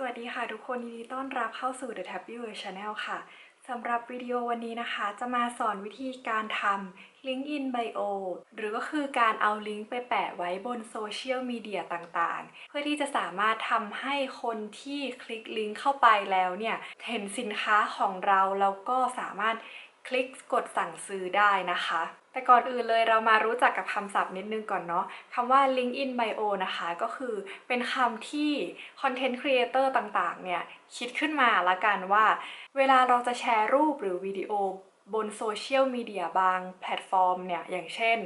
สวัสดีค่ะทุกคนยินดีต้อนรับเข้าสู่ The Tabby World Channel ค่ะสำหรับวิดีโอวันนี้นะคะ จะมาสอนวิธีการทำ Link in Bio หรือก็คือการเอาลิงก์ไปแปะไว้บนโซเชียลมีเดียต่างๆ เพื่อที่จะสามารถทำให้คนที่คลิกลิงก์เข้าไปแล้วเนี่ย เห็นสินค้าของเราแล้วก็สามารถคลิกกดสั่งซื้อได้นะคะ แต่ก่อนอื่นเลยเรามารู้จักกับคำศัพท์นิดนึงก่อนเนาะคำว่า link in bio นะคะ ก็คือเป็นคำที่ content creator ต่างๆ เนี่ย คิดขึ้นมาละกันว่า เวลาเราจะแชร์รูปหรือวิดีโอบนโซเชียลมีเดียบางแพลตฟอร์มเนี่ย อย่างเช่น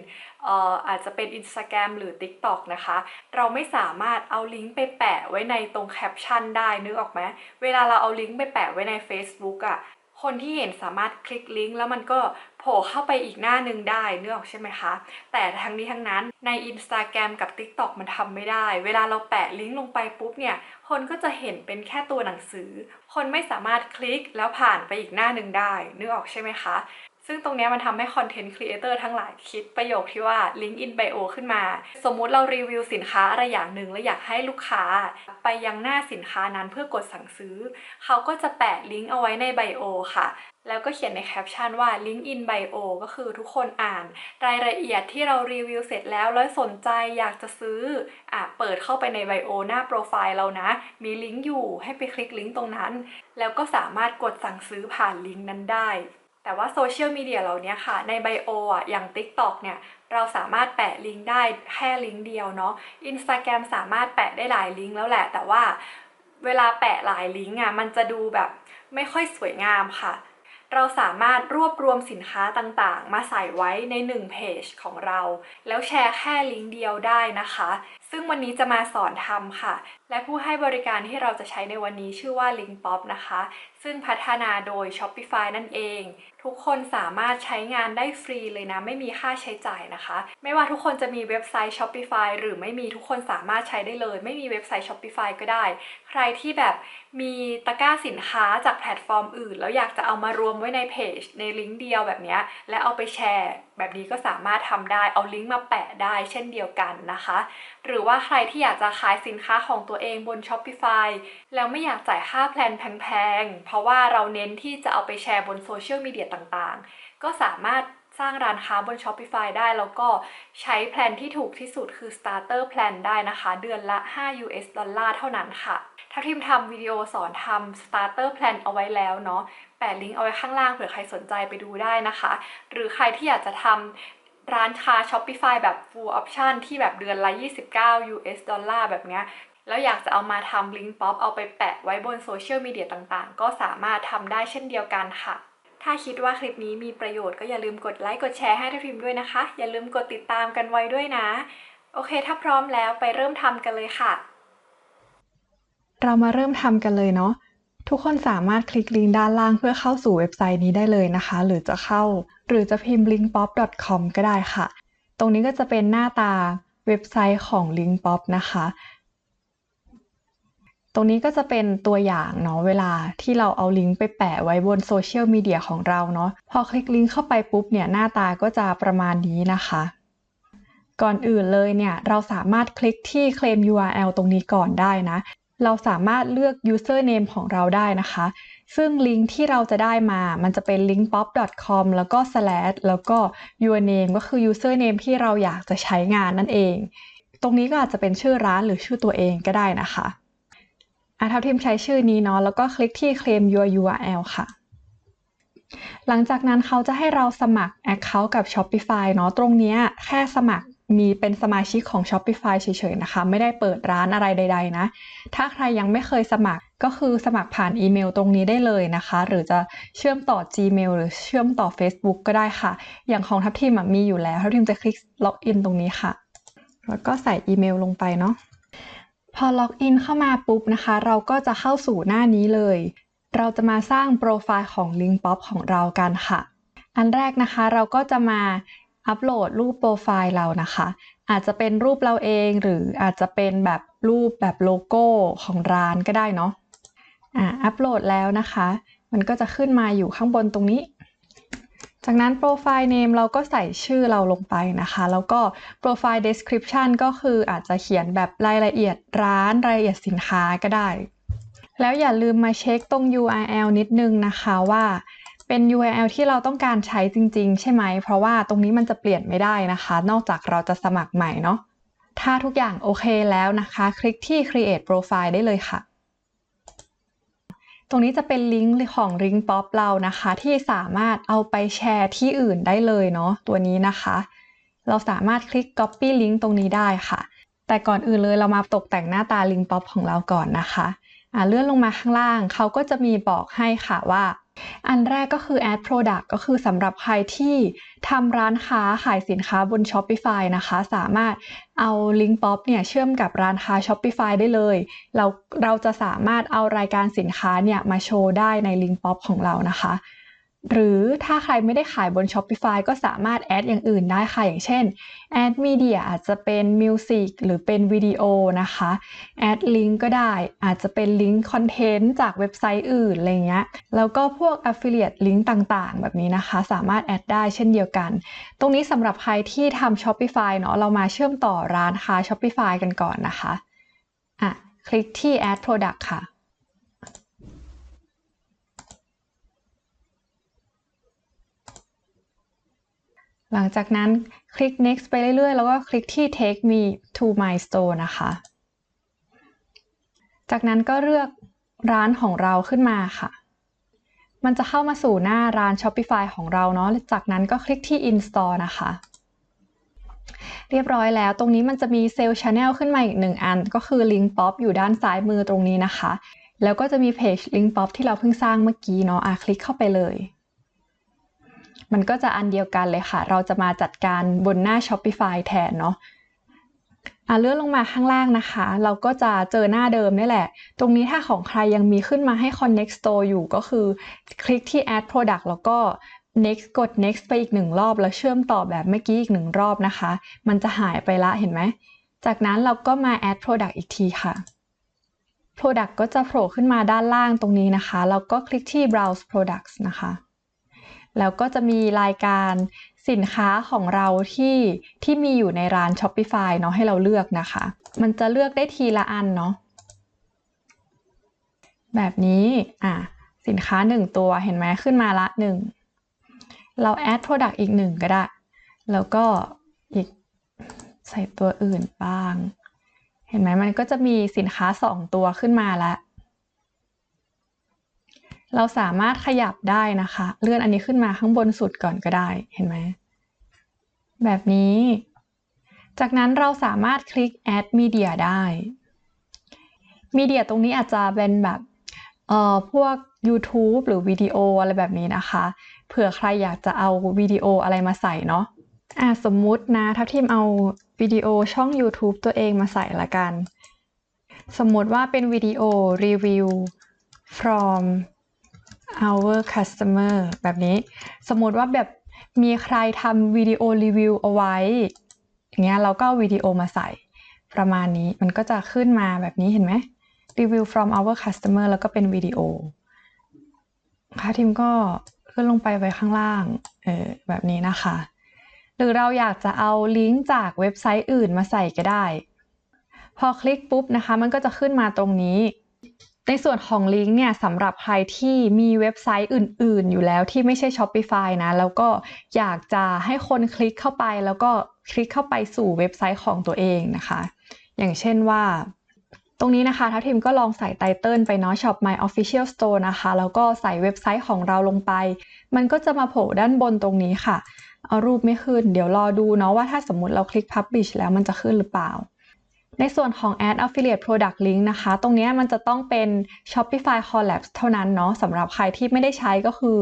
เอ่ออาจจะเป็น Instagram หรือ TikTok นะคะ เราไม่สามารถเอาลิงก์ไปแปะไว้ในตรงแคปชั่นได้นึกออกไหมเวลาเราเอาลิงก์ไปแปะไว้ใน Facebook อะ คนที่เห็นสามารถคลิกลิงก์แล้วมันก็โผล่เข้าไปอีกหน้าหนึ่งได้เนื้อออกใช่ไหมคะ แต่ทั้งนี้ทั้งนั้นใน Instagram กับ TikTok มันทำไม่ได้ เวลาเราแปะลิงก์ลงไปปุ๊บเนี่ย คนก็จะเห็นเป็นแค่ตัวหนังสือ คนไม่สามารถคลิกแล้วผ่านไปอีกหน้าหนึ่งได้เนื้อออกใช่ไหมคะ ซึ่งตรงนี้มันทำให้คอนเทนต์ครีเอเตอร์ทั้งหลายคิดประโยคที่ว่า Link in Bio ขึ้นมา สมมุติเรารีวิวสินค้าอะไรอย่างหนึ่งแล้วอยากให้ลูกค้า ไปยังหน้าสินค้านั้นเพื่อกดสั่งซื้อ เขาก็จะแปะลิงก์เอาไว้ในไบโอค่ะ แล้วก็เขียนในแคปชั่นว่า Link in Bio ก็คือทุกคนอ่าน รายละเอียดที่เรารีวิวเสร็จแล้วแล้วสนใจอยากจะซื้ออะเปิดเข้าไปในไบโอหน้าโปรไฟล์เรานะ มีลิงก์อยู่ให้ไปคลิกลิงก์ตรงนั้น แล้วก็สามารถกดสั่งซื้อผ่านลิงก์นั้นได้ แต่ว่าโซเชียลมีเดียเหล่านี้ค่ะ ในไบโออะอย่าง TikTok เนี่ยเราสามารถแปะลิงก์ได้แค่ลิงก์เดียวเนาะ Instagram สามารถแปะได้หลายลิงก์แล้วแหละ แต่ว่าเวลาแปะหลายลิงก์อะมันจะดูแบบไม่ค่อยสวยงามค่ะเราสามารถรวบรวมสินค้าต่างๆ มาใส่ไว้ใน1เพจของเรา แล้วแชร์แค่ลิงก์เดียวได้นะคะ ซึ่งวันนี้จะมาสอนทำค่ะ และผู้ให้บริการที่เราจะใช้ในวันนี้ชื่อว่า Linkpop นะคะ ซึ่งพัฒนาโดย Shopify นั่นเอง ทุกคนสามารถใช้งานได้ฟรีเลยนะ ไม่มีค่าใช้จ่ายนะคะ ไม่ว่าทุกคนจะมีเว็บไซต์ Shopify หรือไม่มีทุกคนสามารถใช้ได้เลย ไม่มีเว็บไซต์ Shopify ก็ได้ ใครที่แบบมีตะกร้าสินค้าจากแพลตฟอร์มอื่น แล้วอยากจะเอามารวมไว้ในเพจในลิงก์เดียวแบบนี้และเอาไปแชร์แบบนี้ก็สามารถทำได้เอาลิงก์มาแปะได้เช่นเดียวกันนะคะ หรือว่าใครที่อยากจะขายสินค้าของตัวเองบน Shopify แล้วไม่อยากจ่ายค่าแพลนแพงๆ เพราะว่าเราเน้นที่จะเอาไปแชร์บนโซเชียลมีเดียต่างๆ ก็สามารถสร้างร้านค้าบน Shopify ได้แล้วก็ใช้แพลนที่ถูกที่สุดคือ Starter Plan ได้นะคะ เดือนละ 5 US ดอลลาร์เท่านั้นค่ะ ถ้าทีมทำวิดีโอสอนทำ Starter Plan เอาไว้แล้วเนาะ ปะลิงก์เอาไว้ข้างล่างเผื่อใครสนใจไปดูได้นะคะ หรือใครที่อยากจะทำร้านค้า Shopify แบบ full option ที่แบบเดือนละ 29 US ดอลลาร์แบบเนี้ยแล้วอยากจะเอามาทำลิงก์ป๊อปเอาไปแปะไว้บนโซเชียลมีเดียต่างๆ ก็สามารถทำได้เช่นเดียวกันค่ะ ถ้าคิดว่าคลิปนี้มีประโยชน์ก็อย่าลืมกดไลค์กดแชร์ให้ทัพทิมด้วยนะคะ อย่าลืมกดติดตามกันไว้ด้วยนะ โอเค ถ้าพร้อมแล้วไปเริ่มทำกันเลยค่ะ เรามาเริ่มทำกันเลยเนาะ ทุกคนสามารถคลิกลิงก์ด้านล่างเพื่อเข้าสู่เว็บไซต์นี้ได้เลยนะคะ หรือจะเข้า หรือจะพิมพ์ linkpop.com ก็ได้ค่ะ ตรงนี้ก็จะเป็นหน้าตาเว็บไซต์ของ linkpop นะคะ ตรงนี้ก็จะเป็นตัวอย่างเนาะเวลาที่เราเอาลิงก์ไปแปะไว้บนโซเชียลมีเดียของเราเนาะพอคลิกลิงก์เข้าไปปุ๊บเนี่ยหน้าตาก็จะประมาณนี้นะคะก่อนอื่นเลยเนี่ยเราสามารถคลิกที่ claim URL ตรงนี้ก่อนได้นะ เราสามารถเลือก username ของเราได้นะคะ ซึ่งลิงก์ที่เราจะได้มา มันจะเป็น linkpop.com แล้วก็ slash แล้วก็ your name ก็คือ username ที่เราอยากจะใช้งานนั่นเอง ตรงนี้ก็อาจจะเป็นชื่อร้านหรือชื่อตัวเองก็ได้นะคะอะทัพทิมใช้ชื่อนี้เนาะ แล้วก็คลิกที่ claim your URL ค่ะ หลังจากนั้นเขาจะให้เราสมัคร Account กับ Shopify เนาะ ตรงนี้แค่สมัคร มีเป็นสมาชิกของ Shopify เฉยๆนะคะ ไม่ได้เปิดร้านอะไรใด ๆ นะ ถ้าใครยังไม่เคยสมัครก็คือสมัครผ่านอีเมลตรงนี้ได้เลยนะคะ หรือจะเชื่อมต่อ Gmail หรือเชื่อมต่อ Facebook ก็ได้ค่ะ อย่างของทัพทีมมีอยู่แล้วทัพทีมจะคลิกล็อกอินตรงนี้ค่ะ แล้วก็ใส่อีเมลลงไปเนาะพอล็อกอินเข้ามาปุ๊บนะคะ เราก็จะเข้าสู่หน้านี้เลย เราจะมาสร้างโปรไฟล์ของ Linkpop ของเรากันค่ะ อันแรกนะคะเราก็จะมา อัปโหลดรูปโปรไฟล์เรานะคะ อาจจะเป็นรูปเราเองหรืออาจจะเป็นแบบรูปแบบโลโก้ของร้านก็ได้เนาะอ่าอัปโหลดแล้วนะคะ มันก็จะขึ้นมาอยู่ข้างบนตรงนี้ จากนั้นโปรไฟล์ name เราก็ใส่ชื่อเราลงไปนะคะ แล้วก็โปรไฟล์ description ก็คืออาจจะเขียนแบบรายละเอียดร้านรายละเอียดสินค้าก็ได้ แล้วอย่าลืมมาเช็คตรง URL นิดนึงนะคะว่า เป็น URL ที่เราต้องการใช้จริง ๆ ใช่ไหม เพราะว่าตรงนี้มันจะเปลี่ยนไม่ได้นะคะ นอกจากเราจะสมัครใหม่เนาะ ถ้าทุกอย่างโอเคแล้วนะคะ คลิกที่ create profile ได้เลยค่ะ ตรงนี้จะเป็นลิงก์ของ Link Pop เรานะคะ ที่สามารถเอาไปแชร์ที่อื่นได้เลยเนาะ ตัวนี้นะคะ เราสามารถคลิก copy link ตรงนี้ได้ค่ะ แต่ก่อนอื่นเลยเรามาตกแต่งหน้าตา Link Pop ของเราก่อนนะคะเลื่อนลงมาข้างล่างเขาก็จะมีบอกให้ค่ะว่า อันแรกก็คือ Ad product ก็คือสำหรับใครที่ทำร้านค้าขายสินค้าบน Shopify นะคะ สามารถเอาลิงก์ป๊อปเนี่ยเชื่อมกับร้านค้า Shopify ได้เลย เราเราจะสามารถเอารายการสินค้าเนี่ยมาโชว์ได้ในลิงก์ป๊อปของเรานะคะ หรือถ้าใครไม่ได้ขายบน Shopify ก็สามารถแอดอย่างอื่นได้ค่ะ อย่างเช่นแอดมีเดียอาจจะเป็นมิวสิกหรือเป็นวิดีโอนะคะแอดลิงก์ก็ได้อาจจะเป็นลิงก์คอนเทนต์จากเว็บไซต์อื่นอะไรเงี้ยแล้วก็พวก Affiliate ลิงก์ต่างๆ แบบนี้นะคะ สามารถแอดได้เช่นเดียวกัน ตรงนี้สำหรับใครที่ทำ Shopify เนาะเรามาเชื่อมต่อร้านค้า Shopify กันก่อนนะคะอะคลิกที่ add product ค่ะ หลังจากนั้นคลิก next ไปเรื่อยๆ แล้วก็คลิกที่ take me to my store นะคะ จากนั้นก็เลือกร้านของเราขึ้นมาค่ะ มันจะเข้ามาสู่หน้าร้าน Shopify ของเราเนาะ จากนั้นก็คลิกที่ install นะคะ เรียบร้อยแล้ว ตรงนี้มันจะมี Sales Channel ขึ้นมาอีกหนึ่งอัน ก็คือ Link Pop อยู่ด้านซ้ายมือตรงนี้นะคะ แล้วก็จะมีเพจ Link Pop ที่เราเพิ่งสร้างเมื่อกี้เนาะ อะคลิกเข้าไปเลย มันก็จะอันเดียวกันเลยค่ะ เราจะมาจัดการบนหน้า Shopify แทนเนาะอะเลื่อนลงมาข้างล่างนะคะ เราก็จะเจอหน้าเดิมนี่แหละ ตรงนี้ถ้าของใครยังมีขึ้นมาให้ Connect Store อยู่ก็คือ คลิกที่ Add Product แล้วก็ next กด next ไปอีกหนึ่งรอบ แล้วเชื่อมต่อแบบเมื่อกี้อีกหนึ่งรอบนะคะ มันจะหายไปละเห็นไหม จากนั้นเราก็มา add product อีกทีค่ะ product ก็จะโผล่ขึ้นมาด้านล่างตรงนี้นะคะเราก็คลิกที่ browse products นะคะ แล้วก็จะมีรายการสินค้าของเราที่ที่มีอยู่ในร้าน Shopify เนาะให้เราเลือกนะคะ มันจะเลือกได้ทีละอันเนาะแบบนี้อะสินค้าหนึ่งตัวเห็นไหมขึ้นมาละหนึ่งเรา add product อีกหนึ่งก็ได้ แล้วก็อีกใส่ตัวอื่นบ้าง เห็นไหมมันก็จะมีสินค้าสองตัวขึ้นมาแล้ว เราสามารถขยับได้นะคะ เลื่อนอันนี้ขึ้นมาข้างบนสุดก่อนก็ได้เห็นไหมแบบนี้ จากนั้นเราสามารถคลิก add media ได้มีเดียตรงนี้อาจจะเป็นแบบเอ่อพวก YouTube หรือวิดีโออะไรแบบนี้นะคะ เผื่อใครอยากจะเอาวิดีโออะไรมาใส่เนาะอะสมมุตินะถ้าทีมเอาวิดีโอช่อง YouTube ตัวเองมาใส่ละกัน สมมติว่าเป็นวิดีโอรีวิว from our customer แบบนี้ สมมติว่าแบบมีใครทำวิดีโอรีวิวเอาไว้ อย่างเงี้ยเราก็วิดีโอมาใส่ประมาณนี้ มันก็จะขึ้นมาแบบนี้เห็นไหม review from our customer แล้วก็เป็นวิดีโอ ค่ะทีมก็เลื่อนลงไปไว้ข้างล่าง เออแบบนี้นะคะ หรือเราอยากจะเอาลิงก์จากเว็บไซต์อื่นมาใส่ก็ได้ พอคลิกปุ๊บนะคะ มันก็จะขึ้นมาตรงนี้ ในส่วนของลิงก์เนี่ยสำหรับใครที่มีเว็บไซต์อื่น ๆ อยู่แล้วที่ไม่ใช่ Shopify นะ แล้วก็อยากจะให้คนคลิกเข้าไป แล้วก็คลิกเข้าไปสู่เว็บไซต์ของตัวเองนะคะ อย่างเช่นว่า ตรงนี้นะคะทัพทีมก็ลองใส่ไตเติลไปเนาะ Shop My Official Store นะคะ แล้วก็ใส่เว็บไซต์ของเราลงไป มันก็จะมาโผล่ด้านบนตรงนี้ค่ะ เอารูปไม่ขึ้น เดี๋ยวรอดูเนาะว่าถ้าสมมติเราคลิก Publish แล้วมันจะขึ้นหรือเปล่า ในส่วนของ Ad Affiliate Product Link นะคะ ตรงนี้มันจะต้องเป็น Shopify Collabs เท่านั้นเนาะสำหรับใครที่ไม่ได้ใช้ก็คือ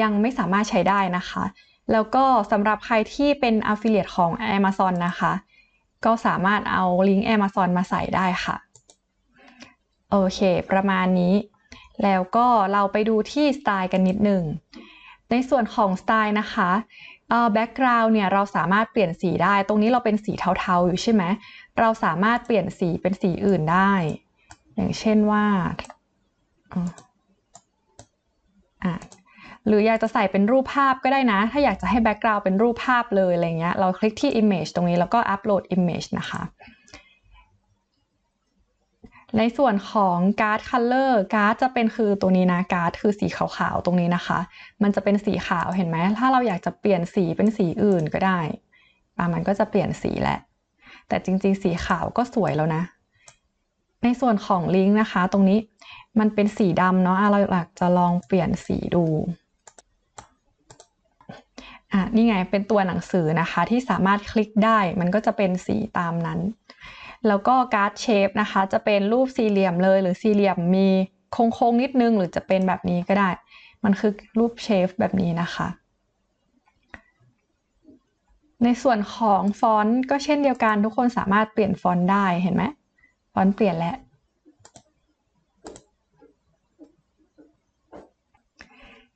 ยังไม่สามารถใช้ได้นะคะ แล้วก็สำหรับใครที่เป็น Affiliate ของ Amazon นะคะ ก็สามารถเอาลิงก์ Amazon มาใส่ได้ค่ะ โอเค ประมาณนี้ แล้วก็เราไปดูที่สไตล์กันนิดหนึ่งในส่วนของสไตล์นะคะเอ่อ background เนี่ยเราสามารถเปลี่ยนสีได้ ตรงนี้เราเป็นสีเทาๆอยู่ใช่ไหม เราสามารถเปลี่ยนสีเป็นสีอื่นได้ อย่างเช่นว่าอะหรืออยากจะใส่เป็นรูปภาพก็ได้นะ ถ้าอยากจะให้ background เป็นรูปภาพเลยอะไรเงี้ย เราคลิกที่ image ตรงนี้แล้วก็ upload image นะคะ ในส่วนของการ์ดคัลเลอร์การ์ดจะเป็นคือตัวนี้นะการ์ดคือสีขาวๆตรงนี้นะคะ มันจะเป็นสีขาวเห็นไหม ถ้าเราอยากจะเปลี่ยนสีเป็นสีอื่นก็ได้มันก็จะเปลี่ยนสีแหละ แต่จริงๆ สีขาวก็สวยแล้วนะ ในส่วนของลิงก์นะคะ ตรงนี้มันเป็นสีดำเนาะอะเราอยากจะลองเปลี่ยนสีดูอะนี่ไงเป็นตัวหนังสือนะคะที่สามารถคลิกได้มันก็จะเป็นสีตามนั้น แล้วก็การ์ดเชฟนะคะ จะเป็นรูปสี่เหลี่ยมเลยหรือสี่เหลี่ยมมีโค้งๆนิดนึงหรือจะเป็นแบบนี้ก็ได้ มันคือรูปเชฟแบบนี้นะคะ ในส่วนของฟอนต์ก็เช่นเดียวกันทุกคนสามารถเปลี่ยนฟอนต์ได้เห็นไหมฟอนต์เปลี่ยนแล้ว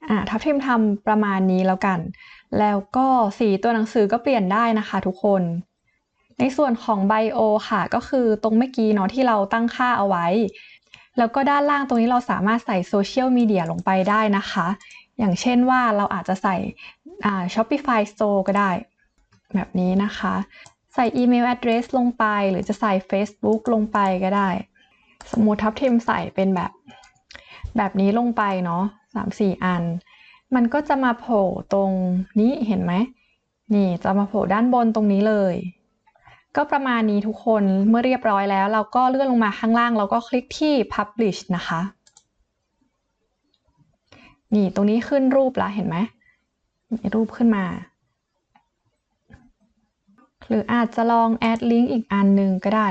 อ่าทับทิมทำประมาณนี้แล้วกัน แล้วก็สีตัวหนังสือก็เปลี่ยนได้นะคะทุกคน ในส่วนของไบโอค่ะก็คือตรงเมื่อกี้เนาะที่เราตั้งค่าเอาไว้ แล้วก็ด้านล่างตรงนี้เราสามารถใส่โซเชียลมีเดียลงไปได้นะคะ อย่างเช่นว่าเราอาจจะใส่ Shopify Store ก็ได้ แบบนี้นะคะ ใส่อีเมล address ลงไป หรือจะใส่ Facebook ลงไปก็ได้ สมมติทับทิมใส่เป็นแบบ แบบนี้ลงไปเนาะสามสี่อัน มันก็จะมาโผล่ตรงนี้เห็นไหม นี่จะมาโผล่ด้านบนตรงนี้เลย ก็ประมาณนี้ทุกคนเมื่อเรียบร้อยแล้ว เราก็เลื่อนลงมาข้างล่างเราก็คลิกที่ publish นะคะ นี่ตรงนี้ขึ้นรูปแล้วเห็นไหมมีรูปขึ้นมา หรืออาจจะลอง add link อีกอันหนึ่งก็ได้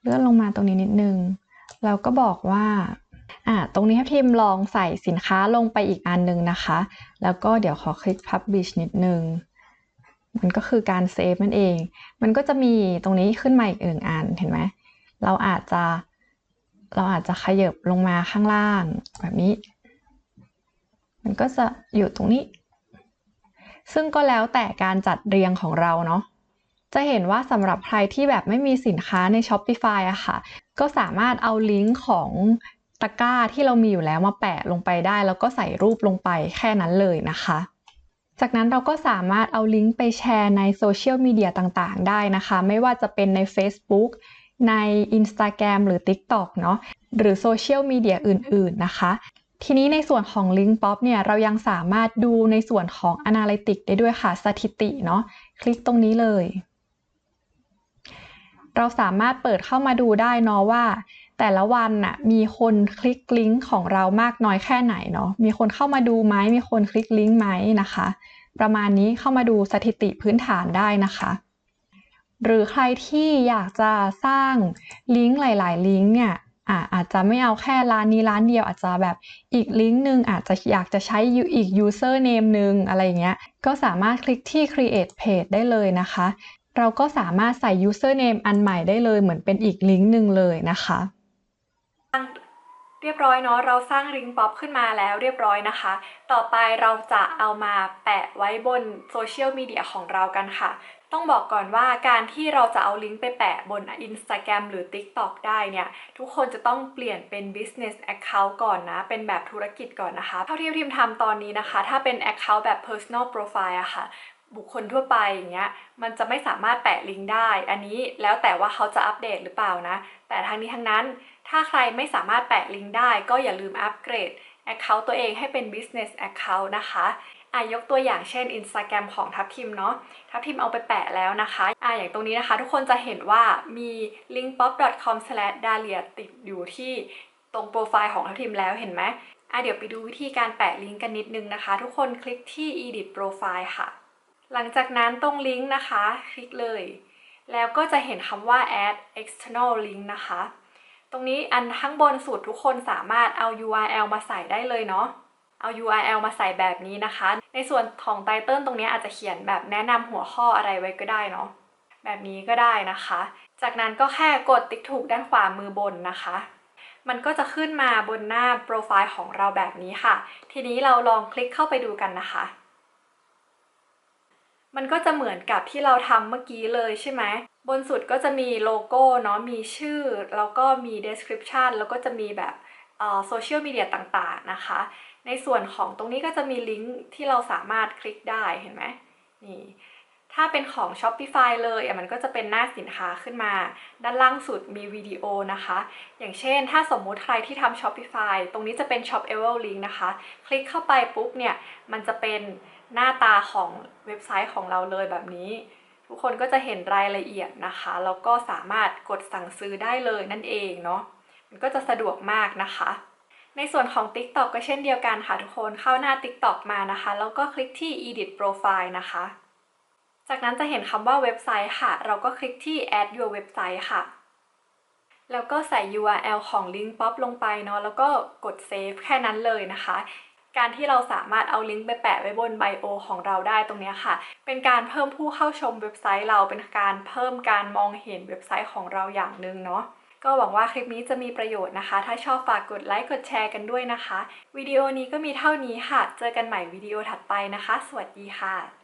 เลื่อนลงมาตรงนี้นิดนึง เราก็บอกว่าอ่าตรงนี้ครับทีมลองใส่สินค้าลงไปอีกอันหนึ่งนะคะ แล้วก็เดี๋ยวขอคลิก publish นิดนึง มันก็คือการเซฟมันเอง มันก็จะมีตรงนี้ขึ้นมาอีกหนึ่งอันเห็นไหมเราอาจจะเราอาจจะขยับลงมาข้างล่างแบบนี้ มันก็จะอยู่ตรงนี้ ซึ่งก็แล้วแต่การจัดเรียงของเราเนาะ จะเห็นว่าสำหรับใครที่แบบไม่มีสินค้าใน Shopify อะค่ะ ก็สามารถเอาลิงก์ของตะกร้าที่เรามีอยู่แล้วมาแปะลงไปได้ แล้วก็ใส่รูปลงไปแค่นั้นเลยนะคะ จากนั้นเราก็สามารถเอาลิงก์ไปแชร์ในโซเชียลมีเดียต่างๆ ได้นะคะ ไม่ว่าจะเป็นใน Facebook ใน Instagram หรือ TikTok เนาะหรือโซเชียลมีเดียอื่น ๆ นะคะ ทีนี้ในส่วนของ Link Pop เนี่ยเรายังสามารถดูในส่วนของ Analytics ได้ด้วยค่ะสถิติเนาะคลิกตรงนี้เลย เราสามารถเปิดเข้ามาดูได้เนาะว่า แต่ละวันน่ะมีคนคลิกลิงก์ของเรามากน้อยแค่ไหนเนาะมีคนเข้ามาดูไหมมีคนคลิกลิงก์ไหมนะคะ ประมาณนี้เข้ามาดูสถิติพื้นฐานได้นะคะ หรือใครที่อยากจะสร้างลิงก์หลาย ๆ ลิงก์เนี่ยอาจจะไม่เอาแค่ร้านนี้ร้านเดียวอาจจะแบบอีกลิงก์หนึ่งอาจจะอยากจะใช้อีก username หนึ่งอะไรเงี้ยก็สามารถคลิกที่ create page ได้เลยนะคะ เราก็สามารถใส่ username อันใหม่ได้เลย เหมือนเป็นอีกลิงก์หนึ่งเลยนะคะเรียบร้อยเนาะเราสร้างลิงก์ป๊อปขึ้นมาแล้วเรียบร้อยนะคะ ต่อไปเราจะเอามาแปะไว้บนโซเชียลมีเดียของเรากันค่ะ ต้องบอกก่อนว่าการที่เราจะเอาลิงก์ไปแปะบน Instagram หรือ TikTok ได้เนี่ย ทุกคนจะต้องเปลี่ยนเป็น business account ก่อนนะ เป็นแบบธุรกิจก่อนนะคะ เท่าที่ทีมทำตอนนี้นะคะ ถ้าเป็น account แบบ personal profile อะค่ะ บุคคลทั่วไปอย่างเงี้ยมันจะไม่สามารถแปะลิงก์ได้ อันนี้แล้วแต่ว่าเขาจะอัปเดตหรือเปล่านะ แต่ทั้งนี้ทั้งนั้น ถ้าใครไม่สามารถแปะลิงก์ได้ ก็อย่าลืมอัปเกรด Account ตัวเองให้เป็น Business Account นะคะอะยกตัวอย่างเช่น Instagram ของทัพทิมเนาะทัพทิมเอาไปแปะแล้วนะคะอะอย่างตรงนี้นะคะ ทุกคนจะเห็นว่ามี linkpop.com/dalia ติดอยู่ที่ตรงโปรไฟล์ของทัพทิมแล้วเห็นไหมอะเดี๋ยวไปดูวิธีการแปะลิงก์กันนิดนึงนะคะ ทุกคนคลิกที่ edit profile ค่ะ หลังจากนั้นตรงลิงก์นะคะ คลิกเลย แล้วก็จะเห็นคำว่า add external link นะคะ ตรงนี้อันข้างบนสุดทุกคนสามารถเอา URL มาใส่ได้เลยเนาะเอา URL มาใส่แบบนี้นะคะ ในส่วนของไตเติลตรงนี้อาจจะเขียนแบบแนะนำหัวข้ออะไรไว้ก็ได้เนาะแบบนี้ก็ได้นะคะ จากนั้นก็แค่กดติ๊กถูกด้านขวามือบนนะคะ มันก็จะขึ้นมาบนหน้าโปรไฟล์ของเราแบบนี้ค่ะ ทีนี้เราลองคลิกเข้าไปดูกันนะคะ มันก็จะเหมือนกับที่เราทำเมื่อกี้เลยใช่ไหม บนสุดก็จะมีโลโก้เนาะ มีชื่อ แล้วก็มี description แล้วก็จะมีแบบโซเชียลมีเดียต่างๆนะคะ ในส่วนของตรงนี้ก็จะมีลิงก์ที่เราสามารถคลิกได้เห็นไหมนี่ถ้าเป็นของ Shopify เลยอะมันก็จะเป็นหน้าสินค้าขึ้นมา ด้านล่างสุดมีวิดีโอนะคะ อย่างเช่นถ้าสมมุติใครที่ทำ Shopify ตรงนี้จะเป็น Shop Ever Link นะคะ คลิกเข้าไปปุ๊บเนี่ย มันจะเป็น หน้าตาของเว็บไซต์ของเราเลยแบบนี้ ทุกคนก็จะเห็นรายละเอียดนะคะแล้วก็สามารถกดสั่งซื้อได้เลยนั่นเองเนาะมันก็จะสะดวกมากนะคะ ในส่วนของ TikTok ก็เช่นเดียวกันค่ะทุกคนเข้าหน้า TikTok มานะคะ แล้วก็คลิกที่ Edit Profile นะคะ จากนั้นจะเห็นคำว่าเว็บไซต์ค่ะ เราก็คลิกที่ Add Your Website ค่ะ แล้วก็ใส่ URL ของ Link Pop ลงไปเนาะแล้วก็กด Save แค่นั้นเลยนะคะ การที่เราสามารถเอาลิงก์ไปแปะไว้บนไบโอของเราได้ตรงนี้ค่ะ เป็นการเพิ่มผู้เข้าชมเว็บไซต์เราเป็นการเพิ่มการมองเห็นเว็บไซต์ของเราอย่างหนึ่งเนาะก็หวังว่าคลิปนี้จะมีประโยชน์นะคะ ถ้าชอบฝากกดไลค์กดแชร์กันด้วยนะคะ วิดีโอนี้ก็มีเท่านี้ค่ะ เจอกันใหม่วิดีโอถัดไปนะคะ สวัสดีค่ะ